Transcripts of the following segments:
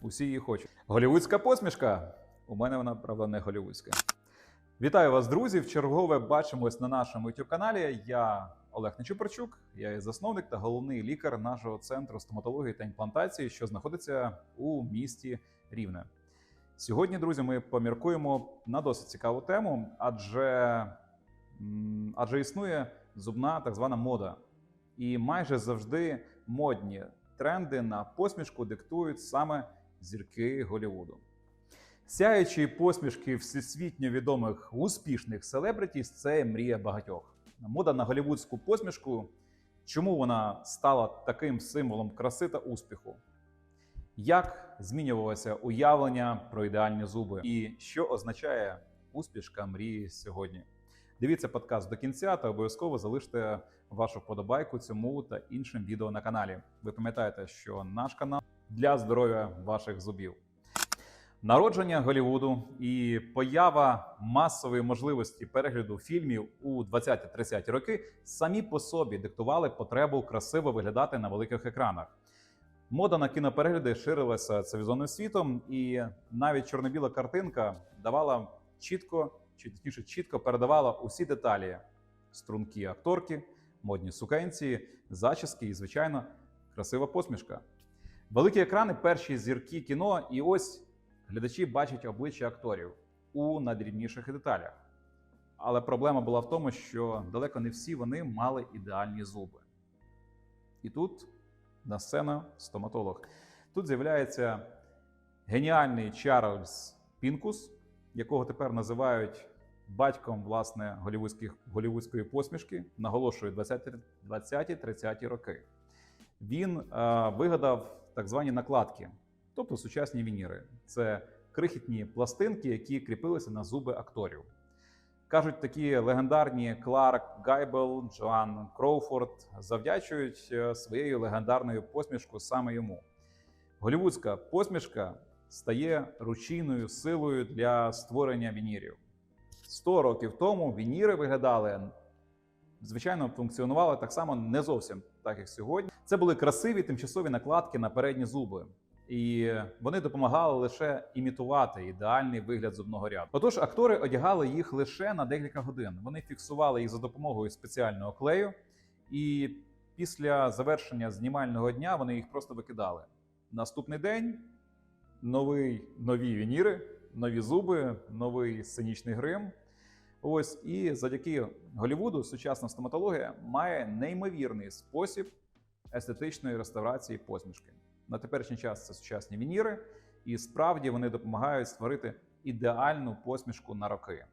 Усі її хочуть. Голівудська посмішка. У мене вона, правда, не голівудська. Вітаю вас, друзі! Вчергове бачимось на нашому youtube каналі. Я Олег Нечупарчук, я є засновник та головний лікар нашого центру стоматології та імплантації, що знаходиться у місті Рівне. Сьогодні, друзі, ми поміркуємо на досить цікаву тему, адже, адже існує зубна так звана мода. І майже завжди модні тренди на посмішку диктують саме зірки Голлівуду. Сяючі посмішки всесвітньо відомих успішних селебритіс це мрія багатьох. Мода на голівудську посмішку. Чому вона стала таким символом краси та успіху? Як змінювалося уявлення про ідеальні зуби? І що означає успішка мрії сьогодні? Дивіться подкаст до кінця та обов'язково залиште вашу вподобайку цьому та іншим відео на каналі. Ви пам'ятаєте, що наш канал для здоров'я ваших зубів. Народження Голівуду і поява масової можливості перегляду фільмів у 20-30 роки самі по собі диктували потребу красиво виглядати на великих екранах. Мода на кіноперегляди ширилася цивілізованим світом, і навіть чорно-біла картинка давала чітко, чи точніше чітко передавала усі деталі: струнки акторки, модні сукенці, зачіски і, звичайно, красива посмішка. Великі екрани перші зірки кіно, і ось глядачі бачать обличчя акторів у найдрібніших деталях. Але проблема була в тому, що далеко не всі вони мали ідеальні зуби. І тут на сцену стоматолог. Тут з'являється геніальний Чарльз Пінкус, якого тепер називають батьком власне голівудської посмішки, наголошую 20-30 роки. Він е, вигадав так звані накладки, тобто сучасні вініри. Це крихітні пластинки, які кріпилися на зуби акторів. Кажуть, такі легендарні Кларк Гайбел, Джоан Кроуфорд завдячують е, своєю легендарною посмішкою саме йому. Голівудська посмішка стає ручійною силою для створення вінірів. 100 років тому вініри виглядали, звичайно, функціонували так само не зовсім так, як сьогодні. Це були красиві тимчасові накладки на передні зуби. І вони допомагали лише імітувати ідеальний вигляд зубного ряду. Отож, актори одягали їх лише на декілька годин. Вони фіксували їх за допомогою спеціального клею, і після завершення знімального дня вони їх просто викидали. Наступний день новий, нові вініри, нові зуби, новий сценічний грим. Ось і завдяки Голівуду сучасна стоматологія має неймовірний спосіб естетичної реставрації посмішки. На теперішній час це сучасні вініри, і справді вони допомагають створити ідеальну посмішку на роки.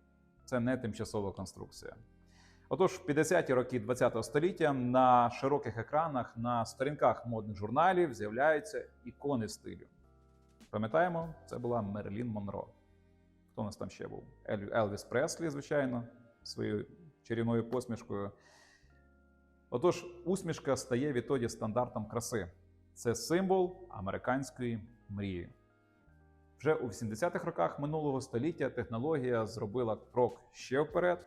Це не тимчасова конструкція. Отож, в 50-ті роки ХХ століття на широких екранах, на сторінках модних журналів з'являються ікони стилю. Пам'ятаємо, це була Мерлін Монро. Хто у нас там ще був? Елвіс Преслі, звичайно, своєю чарівною посмішкою. Отож, усмішка стає відтоді стандартом краси. Це символ американської мрії. Вже у 80-х роках минулого століття технологія зробила крок ще вперед.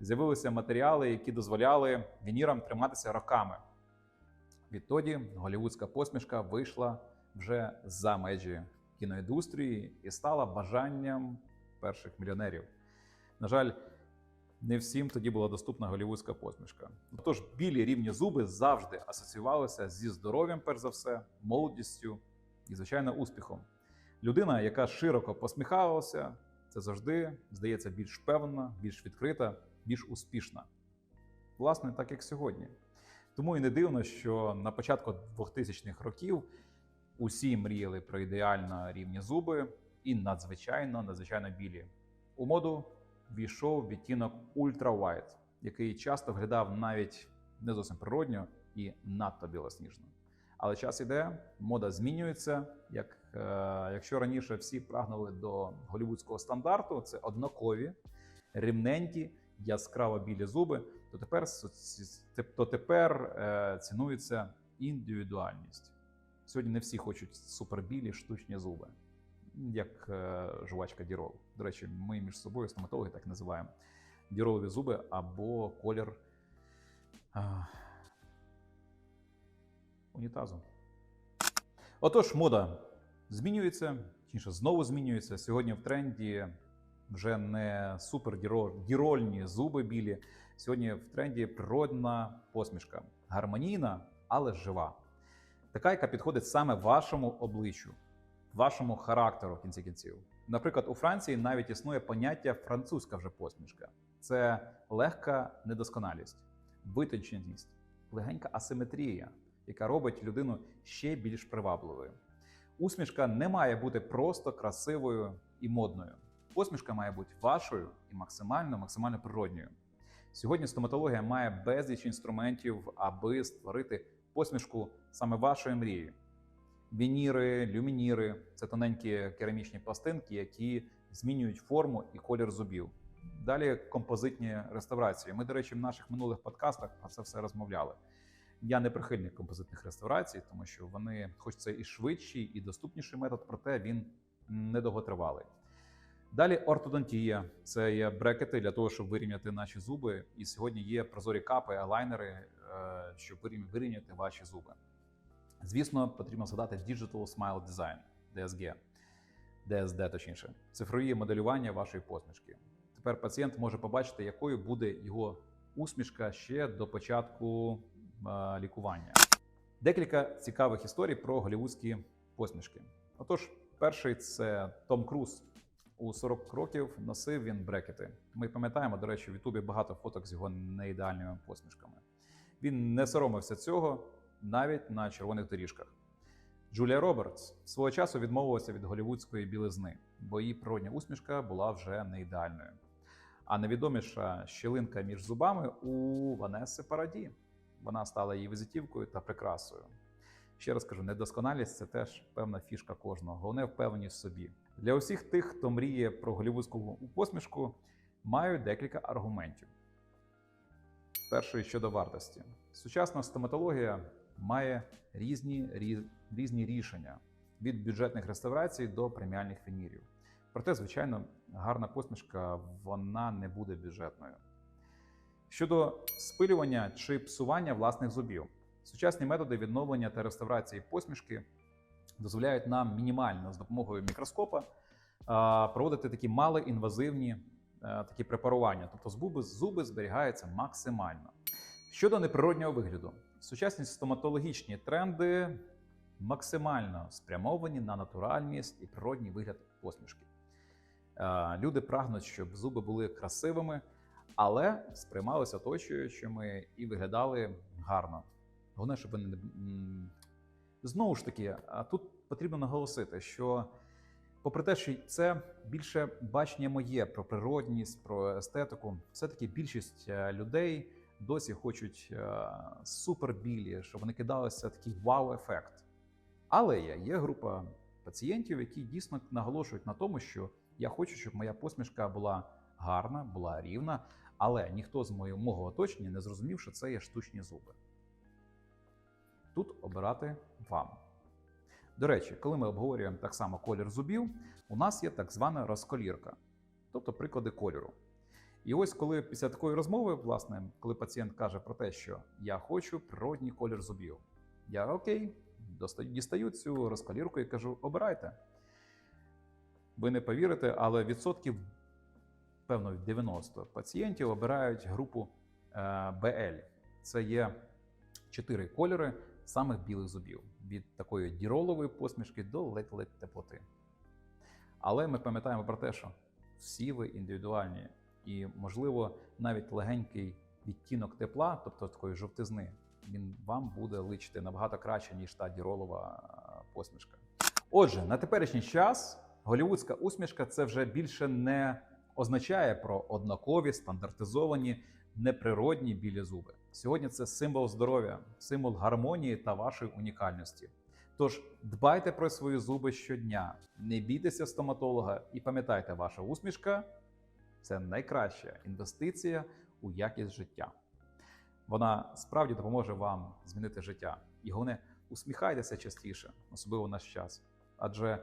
З'явилися матеріали, які дозволяли вінірам триматися роками. Відтоді голівудська посмішка вийшла вже за межі кіноіндустрії і стала бажанням перших мільйонерів. На жаль, не всім тоді була доступна голівудська посмішка. Тож білі рівні зуби завжди асоціювалися зі здоров'ям, перш за все, молодістю і, звичайно, успіхом. Людина, яка широко посміхалася, це завжди здається більш певна, більш відкрита, більш успішна. Власне, так як сьогодні. Тому і не дивно, що на початку 2000-х років усі мріяли про ідеально рівні зуби і надзвичайно, надзвичайно білі. У моду війшов відтінок Ultra White, який часто виглядав навіть не зовсім природньо і надто білосніжно. Але час іде, мода змінюється. Як, е, якщо раніше всі прагнули до голівудського стандарту, це однакові, рівненькі, яскраво білі зуби, то тепер, то тепер е, цінується індивідуальність. Сьогодні не всі хочуть супербілі штучні зуби, як е, жувачка Дірол. До речі, ми між собою стоматологи так називаємо діролові зуби або колір а, унітазу. Отож, мода змінюється, точніше, знову змінюється. Сьогодні в тренді вже не супер дірольні зуби білі. Сьогодні в тренді природна посмішка, гармонійна, але жива. Така, яка підходить саме вашому обличчю, вашому характеру в кінці кінців. Наприклад, у Франції навіть існує поняття французька вже посмішка. Це легка недосконалість, витонченість, легенька асиметрія, яка робить людину ще більш привабливою. Усмішка не має бути просто красивою і модною. Посмішка має бути вашою і максимально максимально природньою. Сьогодні стоматологія має безліч інструментів, аби створити посмішку саме вашої мрії. Вініри, люмініри це тоненькі керамічні пластинки, які змінюють форму і колір зубів. Далі композитні реставрації. Ми, до речі, в наших минулих подкастах про це все розмовляли. Я не прихильник композитних реставрацій, тому що вони, хоч це і швидший, і доступніший метод, проте він недовготривалий. Далі ортодонтія це є брекети для того, щоб вирівняти наші зуби. І сьогодні є прозорі капи, алайнери, е, щоб вирівняти ваші зуби. Звісно, потрібно згадати Digital Smile Design, DSG, DSD, точніше, цифрові моделювання вашої посмішки. Тепер пацієнт може побачити, якою буде його усмішка ще до початку е, лікування. Декілька цікавих історій про голівудські посмішки. Отож, перший це Том Круз. У 40 років носив він брекети. Ми пам'ятаємо, до речі, в Ютубі багато фоток з його неідеальними посмішками. Він не соромився цього навіть на червоних доріжках. Джулія Робертс свого часу відмовилася від голівудської білизни, бо її природня усмішка була вже не ідеальною. А найвідоміша щілинка між зубами у Ванеси Параді. Вона стала її візитівкою та прикрасою. Ще раз кажу, недосконалість це теж певна фішка кожного, головне впевненість собі. Для усіх тих, хто мріє про голівудську посмішку, маю декілька аргументів. Перший щодо вартості. Сучасна стоматологія має різні, різні рішення від бюджетних реставрацій до преміальних фінірів. Проте, звичайно, гарна посмішка вона не буде бюджетною. Щодо спилювання чи псування власних зубів, сучасні методи відновлення та реставрації посмішки дозволяють нам мінімально з допомогою мікроскопа проводити такі малоінвазивні такі препарування, тобто зуби, зуби зберігаються максимально. Щодо неприроднього вигляду, сучасні стоматологічні тренди максимально спрямовані на натуральність і природній вигляд посмішки. Люди прагнуть, щоб зуби були красивими, але сприймалися оточуючими і виглядали гарно. Головне, щоб вони не знову ж таки, тут потрібно наголосити, що, попри те, що це більше бачення моє про природність, про естетику, все-таки більшість е, людей досі хочуть е, супербілі, щоб вони кидалися такий вау-ефект. Але є, є група пацієнтів, які дійсно наголошують на тому, що я хочу, щоб моя посмішка була гарна, була рівна, але ніхто з мого оточення не зрозумів, що це є штучні зуби. Тут обирати вам. До речі, коли ми обговорюємо так само колір зубів, у нас є так звана розколірка, тобто приклади кольору. І ось коли після такої розмови, власне, коли пацієнт каже про те, що я хочу природній колір зубів, я окей, дістаю цю розколірку і кажу: обирайте. Ви не повірите, але відсотків, певно, 90 пацієнтів обирають групу BL. Це є чотири кольори самих білих зубів від такої діролової посмішки до ледь-ледь теплоти. Але ми пам'ятаємо про те, що всі ви індивідуальні, і, можливо, навіть легенький відтінок тепла, тобто такої жовтизни, він вам буде личити набагато краще, ніж та діролова посмішка. Отже, на теперішній час голівудська усмішка це вже більше не означає про однакові стандартизовані неприродні білі зуби. Сьогодні це символ здоров'я, символ гармонії та вашої унікальності. Тож дбайте про свої зуби щодня, не бійтеся стоматолога і пам'ятайте, ваша усмішка це найкраща інвестиція у якість життя. Вона справді допоможе вам змінити життя. І головне, усміхайтеся частіше, особливо в наш час. Адже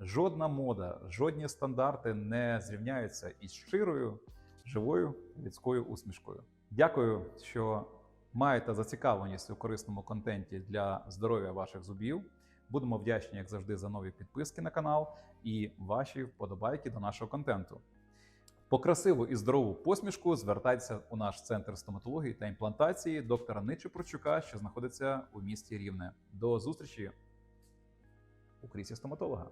жодна мода, жодні стандарти не зрівняються із щирою, живою людською усмішкою. Дякую, що маєте зацікавленість у корисному контенті для здоров'я ваших зубів. Будемо вдячні, як завжди, за нові підписки на канал і ваші вподобайки до нашого контенту. По красиву і здорову посмішку звертайтеся у наш центр стоматології та імплантації доктора Ничи Прочука, що знаходиться у місті Рівне. До зустрічі у крісі стоматолога.